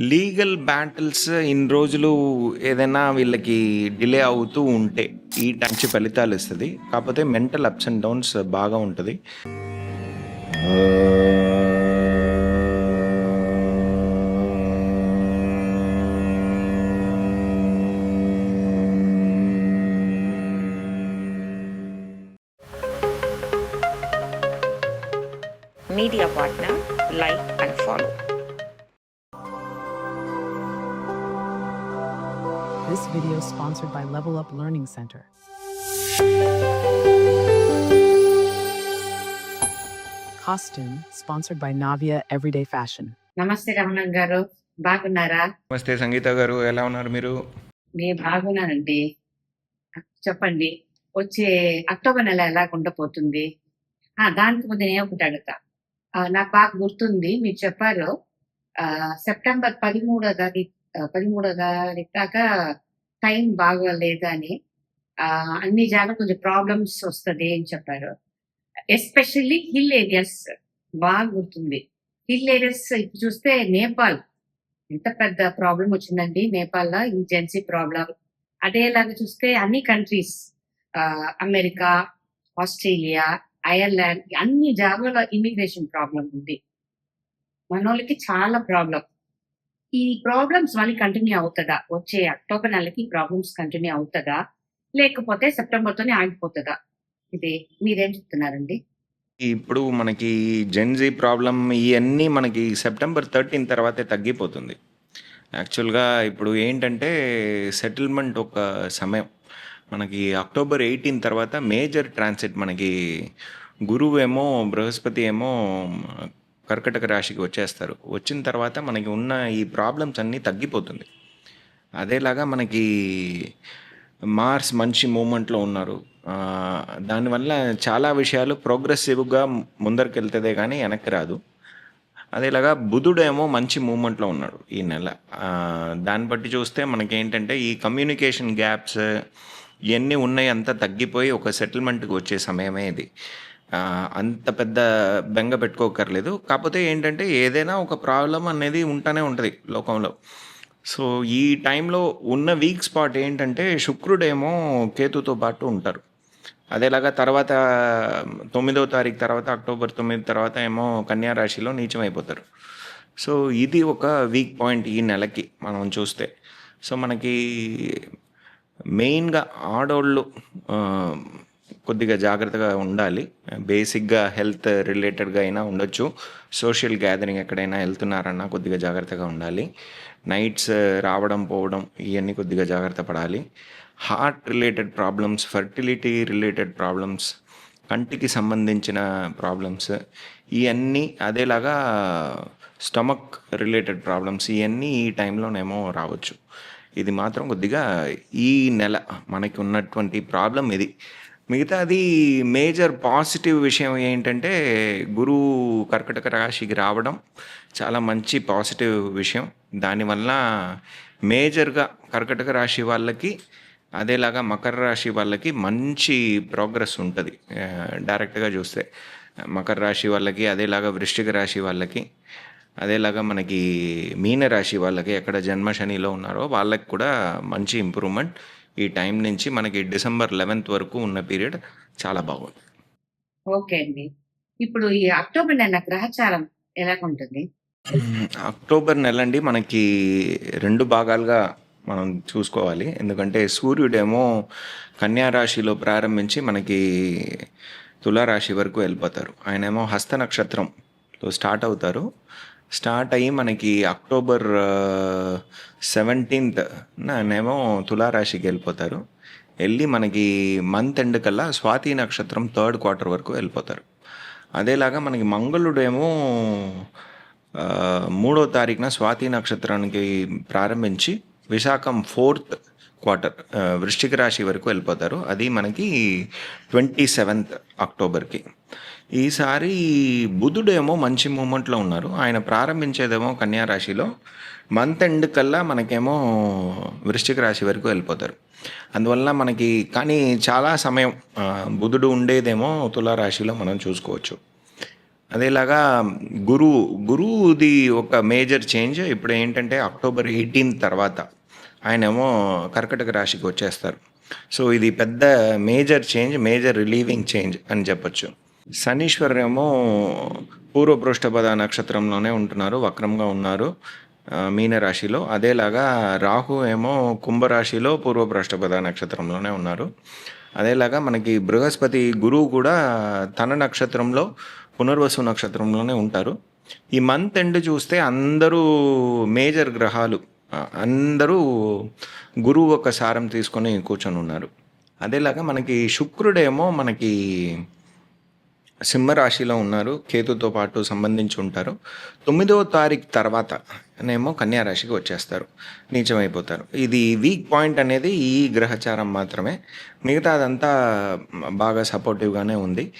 Legal battles ఇన్ని రోజులు ఏదైనా వీళ్ళకి డిలే అవుతూ ఉంటే ఈ మంచి ఫలితాలు ఇస్తుంది. కాకపోతే మెంటల్ అప్స్ అండ్ డౌన్స్ బాగా ఉంటుంది. Media partner like and follow This video is sponsored by Level Up Learning Center. Costume sponsored by Navia Everyday Fashion. నమస్తే రమణ గారు. బాగున్నారా? నమస్తే సంగీత గారు ఎలా ఉన్నారు మీరు? నేను బాగున్నానండి. చెప్పండి వచ్చే అక్టోబర్ నెల ఎలా ఉండబోతుంది? ఆ దానికి ముందు నేను ఒకటి అడుగుతా. ఆ, నాకు బాగా గుర్తుంది మీరు చెప్పారు. ఆ, సెప్టెంబర్ పదిమూడో తారీఖు పదిమూడో తారీఖు దాకా టైం బాగోలేదని అని అన్ని జాగా కొంచెం ప్రాబ్లమ్స్ వస్తుంది అని చెప్పారు. ఎస్పెషల్లీ హిల్ ఏరియాస్ బాగా గుర్తుంది. హిల్ ఏరియాస్ ఇప్పుడు చూస్తే నేపాల్. ఎంత పెద్ద ప్రాబ్లం వచ్చిందండి నేపాల్లో ఈ జెన్సీ ప్రాబ్లం అదేలాగా చూస్తే అన్ని కంట్రీస్ అమెరికా ఆస్ట్రేలియా ఐర్లాండ్ అన్ని జాగాలో ఇమిగ్రేషన్ ప్రాబ్లం ఉంది. మనోళ్ళకి చాలా ప్రాబ్లం ఈ ప్రాబ్లమ్స్ మళ్ళీ కంటిన్యూ అవుతుందా? వచ్చే అక్టోబర్ నెలకి ప్రాబ్లమ్స్ కంటిన్యూ అవుతుందా? లేకపోతే సెప్టెంబర్ తోనే ఆగిపోతుందా? ఇది మీరేం చెప్తున్నారండి? ఇప్పుడు మనకి జెన్జీ ప్రాబ్లం ఇవన్నీ మనకి సెప్టెంబర్ థర్టీన్ తర్వాతే తగ్గిపోతుంది. యాక్చువల్గా ఇప్పుడు ఏంటంటే సెటిల్మెంట్ ఒక సమయం. మనకి అక్టోబర్ ఎయిటీన్ తర్వాత మేజర్ ట్రాన్సిట్ మనకి గురువు ఏమో బృహస్పతి ఏమో కర్కటక రాశికి వచ్చేస్తారు. వచ్చిన తర్వాత మనకి ఉన్న ఈ ప్రాబ్లమ్స్ అన్నీ తగ్గిపోతుంది. అదేలాగా మనకి మార్స్ మంచి మూమెంట్లో ఉన్నారు. దానివల్ల చాలా విషయాలు ప్రోగ్రెసివ్గా ముందరికి వెళ్తుందే కానీ వెనక్కి రాదు. అదేలాగా బుధుడేమో మంచి మూమెంట్లో ఉన్నాడు ఈ నెల. దాన్ని బట్టి చూస్తే మనకేంటంటే ఈ కమ్యూనికేషన్ గ్యాప్స్ ఇవన్నీ ఉన్నాయి అంతా తగ్గిపోయి ఒక సెటిల్మెంట్కి వచ్చే సమయమే ఇది. అంత పెద్ద బెంగ పెట్టుకోకర్లేదు. కాకపోతే ఏంటంటే ఏదైనా ఒక ప్రాబ్లం అనేది ఉంటూనే ఉంటుంది లోకంలో. సో ఈ టైంలో ఉన్న వీక్ స్పాట్ ఏంటంటే శుక్రుడేమో కేతుతో పాటు ఉంటారు. అదేలాగా తర్వాత తొమ్మిదవ తారీఖు తర్వాత అక్టోబర్ తొమ్మిది తర్వాత ఏమో కన్యా రాశిలో నీచమైపోతారు. సో ఇది ఒక వీక్ పాయింట్ ఈ నెలకి మనం చూస్తే. సో మనకి మెయిన్గా ఆడోళ్ళు కొద్దిగా జాగ్రత్తగా ఉండాలి. బేసిక్గా హెల్త్ రిలేటెడ్గా అయినా ఉండొచ్చు. సోషల్ గ్యాదరింగ్ ఎక్కడైనా వెళ్తున్నారన్నా కొద్దిగా జాగ్రత్తగా ఉండాలి. నైట్స్ రావడం పోవడం ఇవన్నీ కొద్దిగా జాగ్రత్త పడాలి. Heart related problems fertility related problems కంటికి సంబంధించిన ప్రాబ్లమ్స్ ఇవన్నీ అదేలాగా స్టమక్ రిలేటెడ్ ప్రాబ్లమ్స్ ఇవన్నీ ఈ టైంలోనేమో రావచ్చు. ఇది మాత్రం కొద్దిగా ఈ నెల మనకి ఉన్నటువంటి ప్రాబ్లం ఇది. మిగతాది మేజర్ పాజిటివ్ విషయం ఏంటంటే గురువు కర్కటక రాశికి రావడం చాలా మంచి పాజిటివ్ విషయం. దానివల్ల మేజర్గా కర్కటక రాశి వాళ్ళకి అదేలాగా మకర రాశి వాళ్ళకి మంచి ప్రోగ్రెస్ ఉంటుంది. డైరెక్ట్గా చూస్తే మకర రాశి వాళ్ళకి అదేలాగా వృష్టిక రాశి వాళ్ళకి అదేలాగా మనకి మీన రాశి వాళ్ళకి ఎక్కడ జన్మ శనిలో ఉన్నారో వాళ్ళకి కూడా మంచి ఇంప్రూవ్మెంట్ ఈ టైం నుంచి మనకి డిసెంబర్ లెవెన్త్ వరకు ఉన్న పీరియడ్ చాలా బాగుంది. ఓకే అండి. ఇప్పుడు ఈ అక్టోబర్ నెల గ్రహచారం ఎలా ఉంటుంది? అక్టోబర్ నెల అండి మనకి రెండు భాగాలుగా మనం చూసుకోవాలి. ఎందుకంటే సూర్యుడేమో కన్యా రాశిలో ప్రారంభించి మనకి తులారాశి వరకు వెళ్ళిపోతారు. ఆయనేమో హస్త నక్షత్రంలో స్టార్ట్ అవుతారు. స్టార్ట్ అయ్యి మనకి అక్టోబర్ సెవెంటీన్త్ నేమో తులారాశికి వెళ్ళిపోతారు. వెళ్ళి మనకి మంత్ ఎండ్ కల్లా స్వాతి నక్షత్రం థర్డ్ క్వార్టర్ వరకు వెళ్ళిపోతారు. అదేలాగా మనకి మంగళుడేమో మూడో తారీఖున స్వాతి నక్షత్రానికి ప్రారంభించి విశాఖం ఫోర్త్ క్వార్టర్ వృష్టిక వృశ్చిక రాశి వరకు వెళ్ళిపోతారు. అది మనకి ట్వంటీ సెవెంత్ అక్టోబర్కి. ఈసారి బుధుడేమో మంచి మూమెంట్లో ఉన్నారు. ఆయన ప్రారంభించేదేమో కన్యా రాశిలో. మంత్ ఎండ్ కల్లా మనకేమో వృశ్చిక రాశి వరకు వెళ్ళిపోతారు. అందువల్ల మనకి కానీ చాలా సమయం బుధుడు ఉండేదేమో తులారాశిలో మనం చూసుకోవచ్చు. అదేలాగా గురువు గురువుది ఒక మేజర్ చేంజ్. ఇప్పుడు ఏంటంటే అక్టోబర్ ఎయిటీన్ తర్వాత ఆయనేమో కర్కటక రాశికి వచ్చేస్తారు. సో ఇది పెద్ద major change major relieving change అని చెప్పొచ్చు. శనీశ్వర్ ఏమో పూర్వపృష్ఠపద నక్షత్రంలోనే ఉంటున్నారు వక్రంగా ఉన్నారు మీనరాశిలో. అదేలాగా రాహు ఏమో కుంభరాశిలో పూర్వపృష్ఠపద నక్షత్రంలోనే ఉన్నారు. అదేలాగా మనకి బృహస్పతి గురువు కూడా తన నక్షత్రంలో పునర్వసు నక్షత్రంలోనే ఉంటారు. ఈ మంత్ ఎండ్ చూస్తే అందరూ మేజర్ గ్రహాలు అందరూ గురువు ఒక సారం తీసుకొని కూర్చొని ఉన్నారు. అదేలాగా మనకి శుక్రుడేమో మనకి సింహరాశిలో ఉన్నారు కేతుతో పాటు సంబంధించి ఉంటారు. తొమ్మిదవ తారీఖు తర్వాత నేమో కన్యా రాశికి వచ్చేస్తారు. నీచమైపోతారు. ఇది వీక్ పాయింట్ అనేది ఈ గ్రహచారం మాత్రమే. మిగతా అదంతా బాగా సపోర్టివ్గానే ఉంది.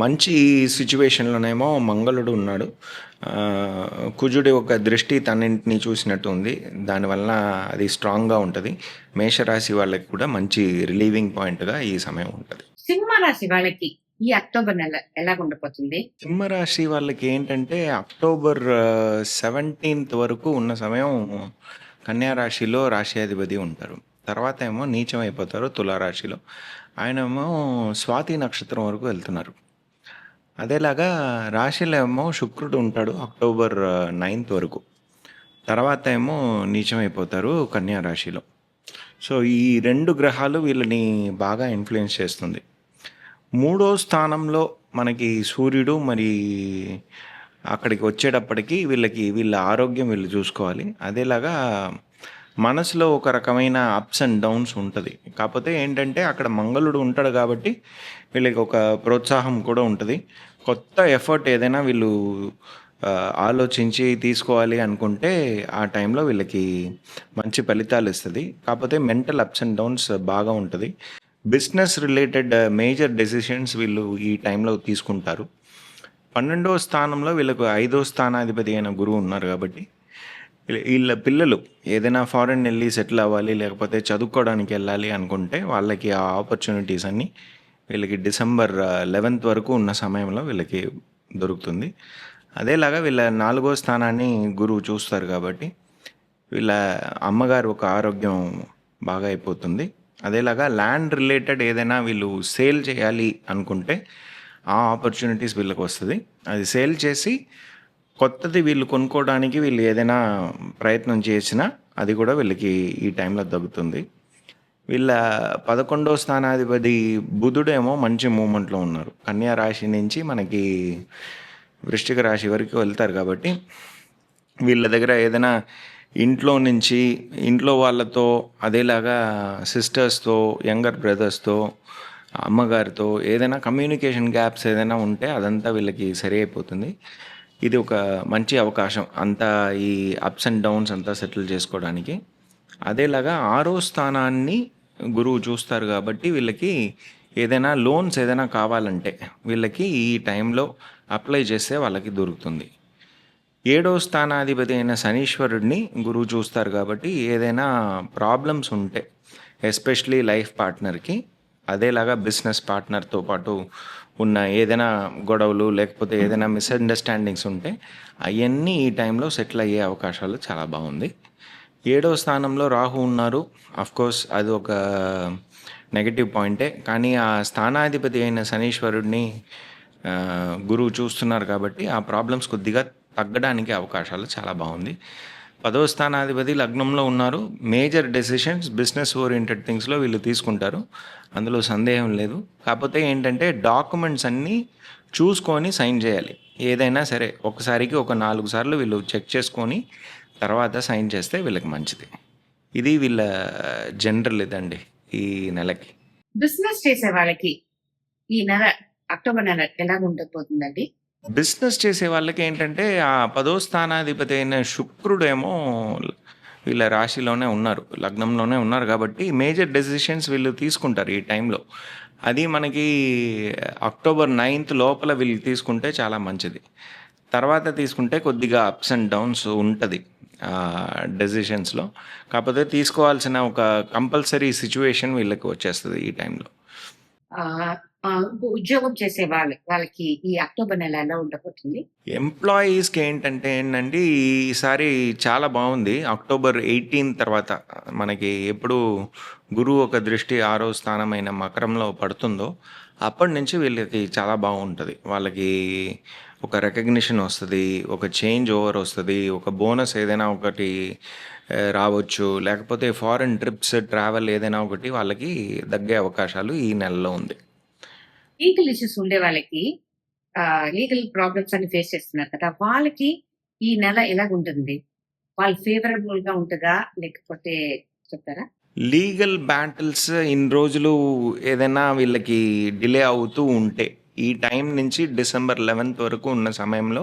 మంచి సిచ్యువేషన్లోనేమో మంగళుడు ఉన్నాడు. కుజుడి ఒక దృష్టి తన్నింటిని చూసినట్టు ఉంది. దానివల్ల అది స్ట్రాంగ్గా ఉంటుంది. మేషరాశి వాళ్ళకి కూడా మంచి రిలీవింగ్ పాయింట్గా ఈ సమయం ఉంటుంది. సింహరాశి వాళ్ళకి ఈ అక్టోబర్ నెల ఎలా ఉండబోతుంది సింహరాశి వాళ్ళకి ఏంటంటే అక్టోబర్ సెవెంటీన్త్ వరకు ఉన్న సమయం కన్యా రాశిలో రాశి ఉంటారు. తర్వాత ఏమో నీచం అయిపోతారు తులారాశిలో. ఆయన ఏమో స్వాతి నక్షత్రం వరకు వెళ్తున్నారు. అదేలాగా రాశిలో ఏమో శుక్రుడు ఉంటాడు అక్టోబర్ నైన్త్ వరకు. తర్వాత ఏమో నీచం అయిపోతారు కన్యా రాశిలో. సో ఈ రెండు గ్రహాలు వీళ్ళని బాగా ఇన్ఫ్లుయెన్స్ చేస్తుంది. మూడో స్థానంలో మనకి సూర్యుడు మరి అక్కడికి వచ్చేటప్పటికి వీళ్ళకి వీళ్ళ ఆరోగ్యం వీళ్ళు చూసుకోవాలి. అదేలాగా మనసులో ఒక రకమైన అప్స్ అండ్ డౌన్స్ ఉంటుంది. కాకపోతే ఏంటంటే అక్కడ మంగళుడు ఉంటాడు కాబట్టి వీళ్ళకి ఒక ప్రోత్సాహం కూడా ఉంటుంది. కొత్త ఎఫర్ట్ ఏదైనా వీళ్ళు ఆలోచించి తీసుకోవాలి అనుకుంటే ఆ టైంలో వీళ్ళకి మంచి ఫలితాలు ఇస్తుంది. కాకపోతే మెంటల్ అప్స్ అండ్ డౌన్స్ బాగా ఉంటుంది. బిజినెస్ రిలేటెడ్ మేజర్ డెసిషన్స్ వీళ్ళు ఈ టైంలో తీసుకుంటారు. పన్నెండవ స్థానంలో వీళ్ళకు ఐదో స్థానాధిపతి అయిన గురువు ఉన్నారు కాబట్టి వీళ్ళ- వీళ్ళ పిల్లలు ఏదైనా ఫారెన్ వెళ్ళి సెటిల్ అవ్వాలి లేకపోతే చదువుకోవడానికి వెళ్ళాలి అనుకుంటే వాళ్ళకి ఆ ఆపర్చునిటీస్ అన్నీ వీళ్ళకి డిసెంబర్ లెవెన్త్ uh, వరకు ఉన్న సమయంలో వీళ్ళకి దొరుకుతుంది. అదేలాగా వీళ్ళ నాలుగో స్థానాన్ని గురువు చూస్తారు కాబట్టి వీళ్ళ అమ్మగారు ఒక ఆరోగ్యం బాగా అయిపోతుంది. అదేలాగా ల్యాండ్ రిలేటెడ్ ఏదైనా వీళ్ళు సేల్ చేయాలి అనుకుంటే ఆ ఆపర్చునిటీస్ వీళ్ళకి వస్తుంది. అది సేల్ చేసి కొత్తది వీళ్ళు కొనుక్కోవడానికి వీళ్ళు ఏదైనా ప్రయత్నం చేసినా అది కూడా వీళ్ళకి ఈ టైంలో తగ్గుతుంది వీళ్ళ పదకొండో స్థానాధిపతి బుధుడేమో మంచి మూమెంట్లో ఉన్నారు. కన్యా రాశి నుంచి మనకి వృష్టిక రాశి వరకు వెళ్తారు కాబట్టి వీళ్ళ దగ్గర ఏదైనా ఇంట్లో నుంచి ఇంట్లో వాళ్ళతో అదేలాగా సిస్టర్స్తో యంగర్ బ్రదర్స్తో అమ్మగారితో ఏదైనా కమ్యూనికేషన్ గ్యాప్స్ ఏదైనా ఉంటే అదంతా వీళ్ళకి సరి అయిపోతుంది. ఇది ఒక మంచి అవకాశం అంతా ఈ అప్స్ అండ్ డౌన్స్ అంతా సెటిల్ చేసుకోవడానికి. అదేలాగా ఆరో స్థానాన్ని గురువు చూస్తారు కాబట్టి వీళ్ళకి ఏదైనా లోన్స్ ఏదైనా కావాలంటే వీళ్ళకి ఈ టైంలో అప్లై చేస్తే వాళ్ళకి దొరుకుతుంది. ఏడో స్థానాధిపతి అయిన శనీశ్వరుడిని గురువు చూస్తారు కాబట్టి ఏదైనా ప్రాబ్లమ్స్ ఉంటే ఎస్పెషలీ లైఫ్ పార్ట్నర్కి అదేలాగా బిజినెస్ పార్ట్నర్తో పాటు ఉన్న ఏదైనా గొడవలు లేకపోతే ఏదైనా మిస్అండర్స్టాండింగ్స్ ఉంటే అవన్నీ ఈ టైంలో సెటిల్ అయ్యే అవకాశాలు చాలా బాగుంది. ఏడో స్థానంలో రాహు ఉన్నారు. కోర్స్ అది ఒక నెగటివ్ పాయింటే కానీ ఆ స్థానాధిపతి అయిన శనీశ్వరుడిని గురువు చూస్తున్నారు కాబట్టి ఆ ప్రాబ్లమ్స్ కొద్దిగా తగ్గడానికి అవకాశాలు చాలా బాగుంది. పదవ స్థానాధిపతి లగ్నంలో ఉన్నారు. మేజర్ డెసిషన్స్ బిజినెస్ ఓరియంటెడ్ థింగ్స్లో వీళ్ళు తీసుకుంటారు. అందులో సందేహం లేదు. కాకపోతే ఏంటంటే డాక్యుమెంట్స్ అన్నీ చూసుకొని సైన్ చేయాలి. ఏదైనా సరే ఒకసారికి ఒక నాలుగు సార్లు వీళ్ళు చెక్ చేసుకొని తర్వాత సైన్ చేస్తే వీళ్ళకి మంచిది. ఇది వీళ్ళ జనరల్ ఇదండి ఈ నెలకి. బిజినెస్ చేసే వాళ్ళకి ఈ నెల అక్టోబర్ నెల ఎలా ఉండబోతుందండి? బిజినెస్ చేసే వాళ్ళకి ఏంటంటే ఆ పదో స్థానాధిపతి అయిన శుక్రుడేమో వీళ్ళ రాశిలోనే ఉన్నారు లగ్నంలోనే ఉన్నారు కాబట్టి మేజర్ డెసిషన్స్ వీళ్ళు తీసుకుంటారు ఈ టైంలో. అది మనకి అక్టోబర్ నైన్త్ లోపల వీళ్ళు తీసుకుంటే చాలా మంచిది. తర్వాత తీసుకుంటే కొద్దిగా అప్స్ అండ్ డౌన్స్ ఉంటుంది డెసిషన్స్లో కాకపోతే తీసుకోవాల్సిన ఒక కంపల్సరీ సిచ్యువేషన్ వీళ్ళకి వచ్చేస్తుంది ఈ టైంలో. ఉద్యోగం చేసే వాళ్ళు వాళ్ళకి ఈ అక్టోబర్ నెల ఎలా ఉండబోతుంది? ఎంప్లాయీస్కి ఏంటంటే ఏంటంటే ఈసారి చాలా బాగుంది. అక్టోబర్ ఎయిటీన్ తర్వాత మనకి ఎప్పుడు గురువు ఒక దృష్టి ఆరో స్థానమైన మకరంలో పడుతుందో అప్పటి నుంచి వీళ్ళకి చాలా బాగుంటుంది. వాళ్ళకి ఒక రికగ్నిషన్ వస్తుంది ఒక చేంజ్ ఓవర్ వస్తుంది ఒక బోనస్ ఏదైనా ఒకటి రావచ్చు. లేకపోతే ఫారెన్ ట్రిప్స్ ట్రావెల్ ఏదైనా ఒకటి వాళ్ళకి దగ్గే అవకాశాలు ఈ నెలలో ఉంది. లీగల్ ఇష్యూస్ ఉండే వాళ్ళకి లీగల్ ప్రాబ్లమ్స్ అన్ని ఫేస్ చేస్తున్నారు కదా వాళ్ళకి ఈ నెల ఎలా ఉంటుంది? వాళ్ళు ఫేవరబుల్గా ఉంటుందా? లేకపోతే చెప్తారా? లీగల్ బ్యాటిల్స్ ఇన్ని రోజులు ఏదైనా వీళ్ళకి డిలే అవుతూ ఉంటే ఈ టైం నుంచి డిసెంబర్ లెవెన్త్ వరకు ఉన్న సమయంలో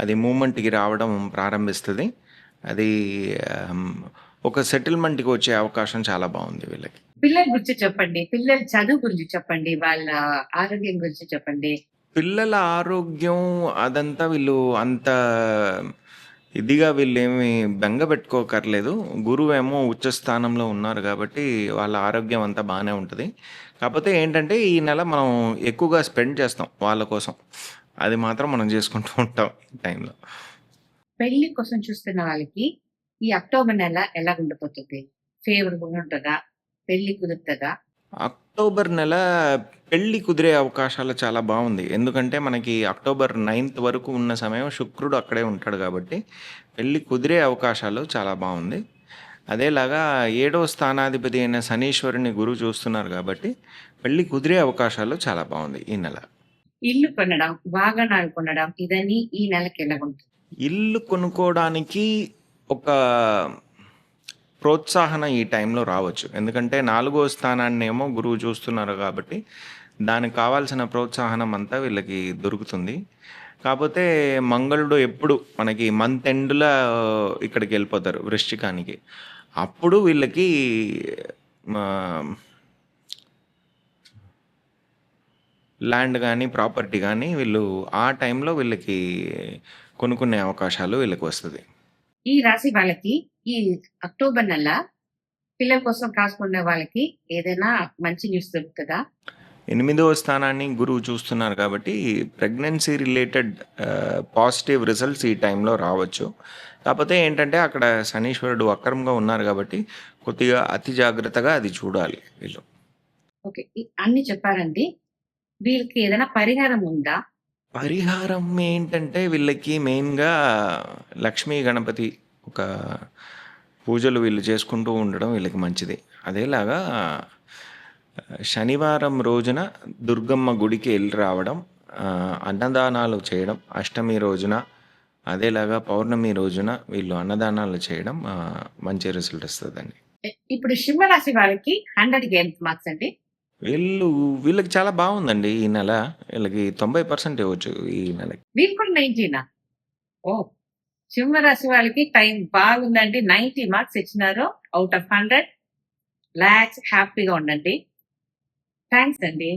అది మూమెంట్కి రావడం ప్రారంభిస్తుంది. అది ఒక సెటిల్మెంట్కి వచ్చే అవకాశం చాలా బాగుంది వీళ్ళకి. పిల్లల గురించి చెప్పండి. పిల్లల చదువు గురించి చెప్పండి. వాళ్ళ ఆరోగ్యం గురించి చెప్పండి. పిల్లల ఆరోగ్యం అదంతా వీళ్ళు అంత ఇదిగా వీళ్ళు ఏమి బెంగ పెట్టుకోకర్లేదు. గురువు ఏమో ఉచ్చ స్థానంలో ఉన్నారు కాబట్టి వాళ్ళ ఆరోగ్యం అంతా బాగానే ఉంటుంది. కాకపోతే ఏంటంటే ఈ నెల మనం ఎక్కువగా స్పెండ్ చేస్తాం వాళ్ళ కోసం. అది మాత్రం మనం చేసుకుంటూ ఉంటాం ఈ టైంలో. పెళ్ళి కోసం చూస్తున్న వాళ్ళకి ఈ అక్టోబర్ నెల ఎలా ఉండబోతుంది ఫేవరబుల్ ఉంటుందా? పెళ్ళి కుదురుతుందా? అక్టోబర్ నెల పెళ్ళి కుదిరే అవకాశాలు చాలా బాగుంది. ఎందుకంటే మనకి అక్టోబర్ నైన్త్ వరకు ఉన్న సమయం శుక్రుడు అక్కడే ఉంటాడు కాబట్టి పెళ్ళి కుదిరే అవకాశాలు చాలా బాగుంది. అదేలాగా ఏడో స్థానాధిపతి అయిన శనీశ్వరుని గురువు చూస్తున్నారు కాబట్టి పెళ్ళి కుదిరే అవకాశాలు చాలా బాగుంది ఈ నెల. ఇల్లు కొనడం వాహనాలు కొనడం ఇదని ఈ నెలకి ఎలా ఉంటుంది? ఇల్లు కొనుక్కోవడానికి ఒక ప్రోత్సాహన ఈ టైంలో రావచ్చు. ఎందుకంటే నాలుగో స్థానాన్ని ఏమో గురువు చూస్తున్నారు కాబట్టి దానికి కావాల్సిన ప్రోత్సాహనం అంతా వీళ్ళకి దొరుకుతుంది. కాకపోతే మంగళుడు ఎప్పుడు మనకి మంత్ ఎండ్లో ఇక్కడికి వెళ్ళిపోతారు వృష్టికానికి అప్పుడు వీళ్ళకి ల్యాండ్ కానీ ప్రాపర్టీ కానీ వీళ్ళు ఆ టైంలో వీళ్ళకి కొనుక్కునే అవకాశాలు వీళ్ళకి వస్తుంది. ఈ రాశి వాళ్ళకి ఈ అక్టోబర్ నెల పిల్లల కోసం కాసుకునే వాళ్ళకి ఏదైనా మంచి న్యూస్ దొరుకుతుందా? ఎనిమిదవ స్థానాన్ని గురువు చూస్తున్నారు కాబట్టి ప్రెగ్నెన్సీ రిలేటెడ్ పాజిటివ్ రిజల్ట్స్ ఈ టైంలో రావచ్చు. కాకపోతే ఏంటంటే అక్కడ శనీశ్వరుడు అక్రమంగా ఉన్నారు కాబట్టి కొద్దిగా అతి జాగ్రత్తగా అది చూడాలి వీళ్ళు. ఓకే. అన్ని చెప్పారండి. వీళ్ళకి ఏదైనా పరిహారం ఉందా? పరిహారం ఏంటంటే వీళ్ళకి మెయిన్గా లక్ష్మీ గణపతి ఒక పూజలు వీళ్ళు చేసుకుంటూ ఉండడం వీళ్ళకి మంచిది. అదేలాగా శనివారం రోజున దుర్గమ్మ గుడికి వెళ్ళి రావడం అన్నదానాలు చేయడం అష్టమి రోజున అదేలాగా పౌర్ణమి రోజున వీళ్ళు అన్నదానాలు చేయడం మంచి రిజల్ట్ ఇస్తుందండి. ఎ- ఇప్పుడు సింహరాశి వాళ్ళకి హండ్రెడ్కి ఎంత మార్క్స్ అండి? వీళ్ళు వీళ్ళకి చాలా బాగుందండి ఈ నెల. వీళ్ళకి తొంభై పర్సెంట్ ఇవ్వచ్చు ఈ నెలకి. మీకు కూడా నైన్టీనా? ఓ సింహరాశి వాళ్ళకి టైం బాగుందండి. నైన్టీ మార్క్స్ ఇచ్చినారు. అవుట్ ఆఫ్ హండ్రెడ్ లాక్స్ హ్యాపీగా ఉండండి. థ్యాంక్స్ అండి.